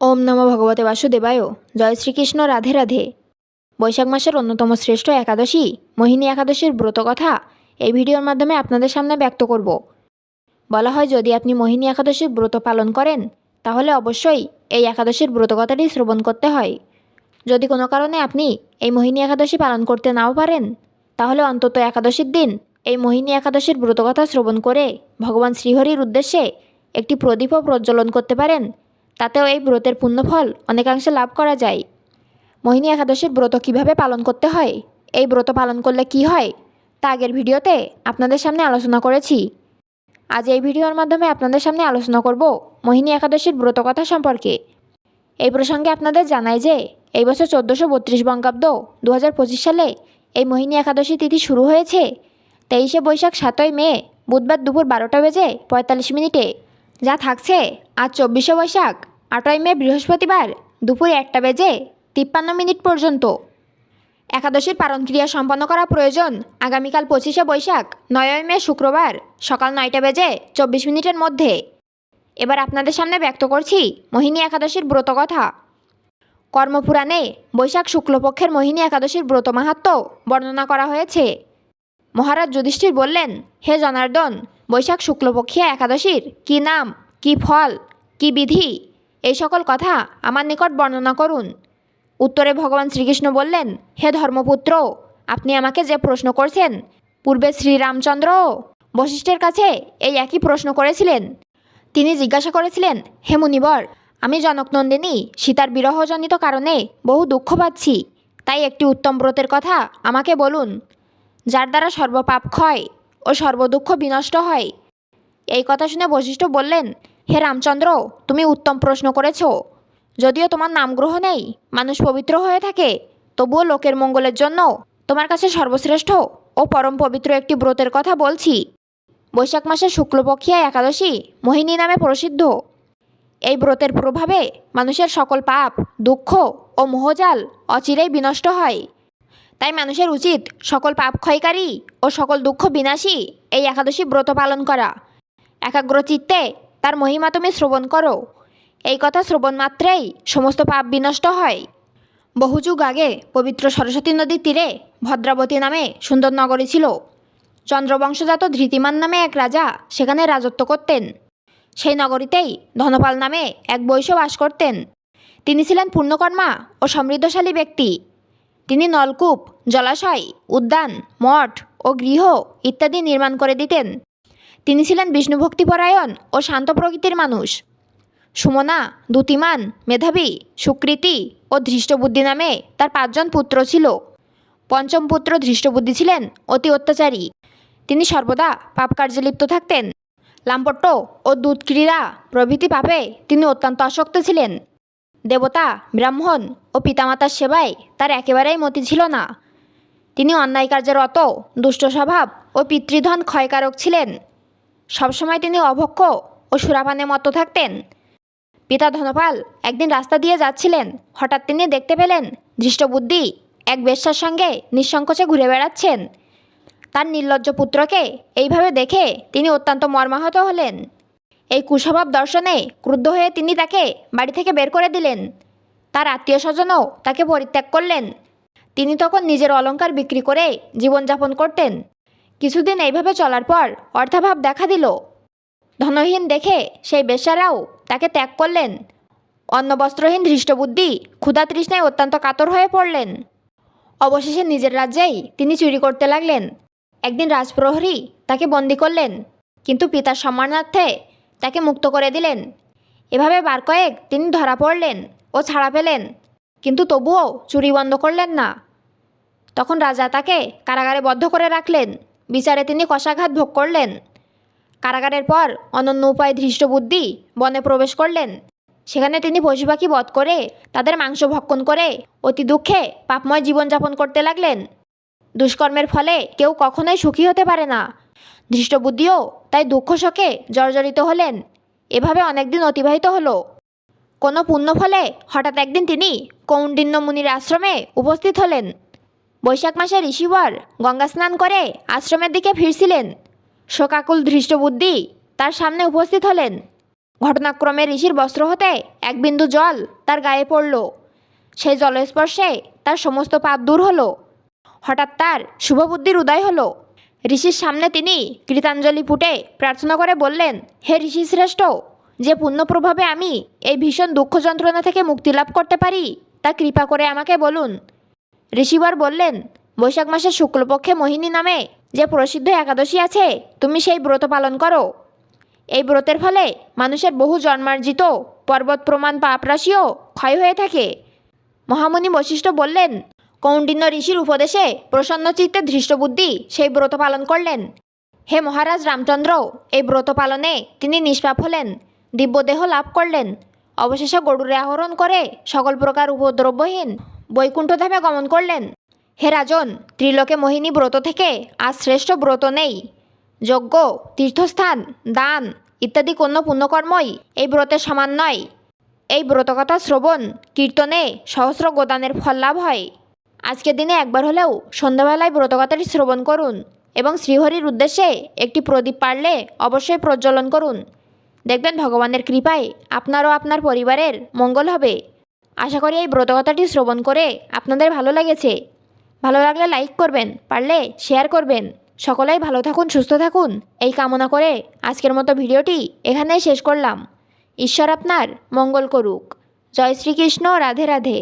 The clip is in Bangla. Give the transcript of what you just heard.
ওম নম ভগবতে বাসুদেবায়। জয় শ্রীকৃষ্ণ, রাধে রাধে। বৈশাখ মাসের অন্যতম শ্রেষ্ঠ একাদশী, মোহিনী একাদশীর ব্রত কথা এই ভিডিওর মাধ্যমে আপনাদের সামনে ব্যক্ত করব। বলা হয়, যদি আপনি মোহিনী একাদশীর ব্রত পালন করেন, তাহলে অবশ্যই এই একাদশীর ব্রত কথাটি শ্রবণ করতে হয়। যদি কোনো কারণে আপনি এই মোহিনী একাদশী পালন করতে নাও পারেন, তাহলে অন্তত একাদশীর দিন এই মোহিনী একাদশীর ব্রতকথা শ্রবণ করে ভগবান শ্রীহরির উদ্দেশ্যে একটি প্রদীপও প্রজ্বলন করতে পারেন তাতেও এই ব্রতের পুণ্যফল অনেকাংশে লাভ করা যায়। মোহিনী একাদশীর ব্রত কীভাবে পালন করতে হয়? এই ব্রত পালন করলে কি হয়? তা আগের ভিডিওতে আপনাদের সামনে আলোচনা করেছি। আজ এই ভিডিওর মাধ্যমে আপনাদের সামনে আলোচনা করব মোহিনী একাদশীর ব্রত কথা সম্পর্কে। এই প্রসঙ্গে আপনাদের জানাই যে, এই বছর চোদ্দোশো বত্রিশ বঙ্গাব্দ দু হাজার পঁচিশ সালে এই মোহিনী একাদশী তিথি শুরু হয়েছে। তেইশে বৈশাখ সাতই মে বুধবার দুপুর বারোটা বেজে পঁয়তাল্লিশ মিনিটে। যা থাকছে আজ চব্বিশে বৈশাখ। আটই মে বৃহস্পতিবার দুপুর একটা বেজে তিপ্পান্ন মিনিট পর্যন্ত। একাদশীর পালনক্রিয়া সম্পন্ন করা প্রয়োজন আগামীকাল পঁচিশে বৈশাখ, নয়ই মে শুক্রবার সকাল নয়টা বেজে চব্বিশ মিনিটের মধ্যে। এবার আপনাদের সামনে ব্যক্ত করছি মোহিনী একাদশীর ব্রত কথা। কর্মপুরাণে বৈশাখ শুক্লপক্ষের মোহিনী একাদশীর ব্রত মাহাত্ম বর্ণনা করা হয়েছে। মহারাজ যুধিষ্ঠির বললেন, হে জনার্দন, বৈশাখ শুক্লপক্ষিয়া একাদশীর কি নাম, কি ফল, কি বিধি এই সকল কথা আমার নিকট বর্ণনা করুন। উত্তরে ভগবান শ্রীকৃষ্ণ বললেন, হে ধর্মপুত্র, আপনি আমাকে যে প্রশ্ন করছেন, পূর্বে শ্রীরামচন্দ্র বশিষ্ঠের কাছে এই একই প্রশ্ন করেছিলেন। তিনি জিজ্ঞাসা করেছিলেন, হে মুনিবর, আমি জনকনন্দিনী সীতার বিরহজনিত কারণে বহু দুঃখ পাচ্ছি, তাই একটি উত্তম ব্রতের কথা আমাকে বলুন, যার দ্বারা সর্বপাপ ক্ষয় ও সর্বদুঃখ বিনষ্ট হয়। এই কথা শুনে বশিষ্ঠ বললেন হে রামচন্দ্র, তুমি উত্তম প্রশ্ন করেছ। যদিও তোমার নাম গ্রহ নেই, মানুষ পবিত্র হয়ে থাকে, তবুও লোকের মঙ্গলের জন্য তোমার কাছে সর্বশ্রেষ্ঠ ও পরম পবিত্র একটি ব্রতের কথা বলছি। বৈশাখ মাসের শুক্লপক্ষিয়া একাদশী মোহিনী নামে প্রসিদ্ধ। এই ব্রতের প্রভাবে মানুষের সকল পাপ, দুঃখ ও মোহজাল অচিরেই বিনষ্ট হয়। তাই মানুষের উচিত সকল পাপ ক্ষয়কারী ও সকল দুঃখ বিনাশী এই একাদশী ব্রত পালন করা। একাগ্র চিত্তে তার মহিমা তুমি শ্রবণ করো। এই কথা শ্রবণ মাত্রেই সমস্ত পাপ বিনষ্ট হয়। বহু যুগ আগে পবিত্র সরস্বতী নদীর তীরে ভদ্রাবতী নামে সুন্দর নগরী ছিল। চন্দ্রবংশজাত ধৃতিমান নামে এক রাজা সেখানে রাজত্ব করতেন। সেই নগরীতেই ধনপাল নামে এক বৈশ্য বাস করতেন। তিনি ছিলেন পূর্ণকর্মা ও সমৃদ্ধশালী ব্যক্তি। তিনি নলকূপ, জলাশয়, উদ্যান, মঠ ও গৃহ ইত্যাদি নির্মাণ করে দিতেন। তিনি ছিলেন বিষ্ণুভক্তিপরায়ণ ও শান্ত প্রকৃতির মানুষ। সুমনা দ্যুতিমান মেধাবী, সুকৃতি ও ধৃষ্টবুদ্ধি নামে তার পাঁচজন পুত্র ছিল। পঞ্চম পুত্র ধৃষ্টবুদ্ধি ছিলেন অতি অত্যাচারী। তিনি সর্বদা পাপ কার্যে লিপ্ত থাকতেন। লাম্পট্য ও দুধ ক্রীড়া প্রভৃতি পাপে তিনি অত্যন্ত আসক্ত ছিলেন। দেবতা, ব্রাহ্মণ ও পিতামাতার সেবায় তার একেবারেই মতি ছিল না। তিনি অন্যায় কার্যের অত দুষ্ট স্বভাব ও পিতৃধন ক্ষয়কারক ছিলেন। সবসময় তিনি অভক্ষ ও সুরাপানে মত্ত থাকতেন। পিতা ধনপাল একদিন রাস্তা দিয়ে যাচ্ছিলেন। হঠাৎ তিনি দেখতে পেলেন দৃষ্টবুদ্ধি এক বেশ্যার সঙ্গে নিঃসংকোচে ঘুরে বেড়াচ্ছেন। তার নির্লজ্জ পুত্রকে এইভাবে দেখে তিনি অত্যন্ত মর্মাহত হলেন। এই কুস্বভাব দর্শনে ক্রুদ্ধ হয়ে তিনি তাকে বাড়ি থেকে বের করে দিলেন। তার আত্মীয় স্বজনও তাকে পরিত্যাগ করলেন। তিনি তখন নিজের অলংকার বিক্রি করে জীবনযাপন করতেন। কিছুদিন এইভাবে চলার পর অর্থাভাব দেখা দিল। ধনহীন দেখে সেই বেশ্যারাও তাকে ত্যাগ করলেন। অন্নবস্ত্রহীন ধৃষ্টবুদ্ধি ক্ষুধা তৃষ্ণায় অত্যন্ত কাতর হয়ে পড়লেন। অবশেষে নিজের রাজ্যেই তিনি চুরি করতে লাগলেন। একদিন রাজপ্রহরী তাকে বন্দি করলেন, কিন্তু পিতার সম্মানার্থে তাকে মুক্ত করে দিলেন। এভাবে বার কয়েক তিনি ধরা পড়লেন ও ছাড়া পেলেন, কিন্তু তবুও চুরি বন্ধ করলেন না। তখন রাজা তাকে কারাগারে বদ্ধ করে রাখলেন। বিচারে তিনি কষাঘাত ভোগ করলেন। কারাগারের পর অনন্য উপায়ে ধৃষ্টবুদ্ধি বনে প্রবেশ করলেন। সেখানে তিনি পশু পাখি বধ করে তাদের মাংস ভক্ষণ করে অতি দুঃখে পাপময় জীবনযাপন করতে লাগলেন। দুষ্কর্মের ফলে কেউ কখনোই সুখী হতে পারে না। ধৃষ্টবুদ্ধিও তাই দুঃখ শোকে জর্জরিত হলেন। এভাবে অনেকদিন অতিবাহিত হলো। কোনো পুণ্য ফলে হঠাৎ একদিন তিনি কৌণ্ডিন্য মুনির আশ্রমে উপস্থিত হলেন। বৈশাখ মাসে ঋষিবর গঙ্গা স্নান করে আশ্রমের দিকে ফিরছিলেন। শোকাকুল ধৃষ্টবুদ্ধি তার সামনে উপস্থিত হলেন। ঘটনাক্রমে ঋষির বস্ত্র হতে এক বিন্দু জল তার গায়ে পড়ল। সেই জলস্পর্শে তার সমস্ত পাপ দূর হলো। হঠাৎ তার শুভবুদ্ধির উদয় হলো। ঋষির সামনে তিনি কৃতাঞ্জলি ফুটে প্রার্থনা করে বললেন, হে ঋষি শ্রেষ্ঠ, যে পুণ্য প্রভাবে আমি এই ভীষণ দুঃখ যন্ত্রণা থেকে মুক্তি লাভ করতে পারি, তা কৃপা করে আমাকে বলুন। ঋষিবর বললেন, বৈশাখ মাসের শুক্লপক্ষে মোহিনী নামে যে প্রসিদ্ধ একাদশী আছে, তুমি সেই ব্রত পালন করো। এই ব্রতের ফলে মানুষের বহু জন্মার্জিত পর্বত প্রমাণ পাপরাশিও ক্ষয় হয়ে থাকে। মহামুনি বশিষ্ঠ বললেন কৌণ্ডিন্য ঋষির উপদেশে প্রসন্ন চিত্তে ধৃষ্টবুদ্ধি সেই ব্রত পালন করলেন। হে মহারাজ রামচন্দ্র, এই ব্রত পালনে তিনি নিষ্পাপ হলেন, দিব্যদেহ লাভ করলেন। অবশেষে গরুরে আহরণ করে সকল প্রকার উপদ্রব্যহীন বৈকুণ্ঠধামে গমন করলেন। হে রাজন, ত্রিলোকে মোহিনী ব্রত থেকে আর শ্রেষ্ঠ ব্রত নেই। যজ্ঞ, তীর্থস্থান, দান ইত্যাদি কোনো পুণ্যকর্মই এই ব্রতের সমান নয়। এই ব্রতকথা শ্রবণ, কীর্তনে সহস্র গোদানের ফল লাভ হয়। আজকের দিনে একবার হলেও সন্ধ্যাবেলায় ব্রতকথাটি শ্রবণ করুন এবং শ্রীহরির উদ্দেশ্যে একটি প্রদীপ পারলে অবশ্যই প্রজ্বলন করুন। দেখবেন ভগবানের কৃপায় আপনারও আপনার পরিবারের মঙ্গল হবে। আশা করি এই ব্রতকথাটি শ্রবণ করে আপনাদের ভালো লেগেছে। ভালো লাগলে লাইক করবেন, পারলে শেয়ার করবেন। সকলেই ভালো থাকুন, সুস্থ থাকুন। এই কামনা করে আজকের মতো ভিডিওটি এখানেই শেষ করলাম। ঈশ্বর আপনার মঙ্গল করুক। জয় শ্রীকৃষ্ণ, রাধে রাধে।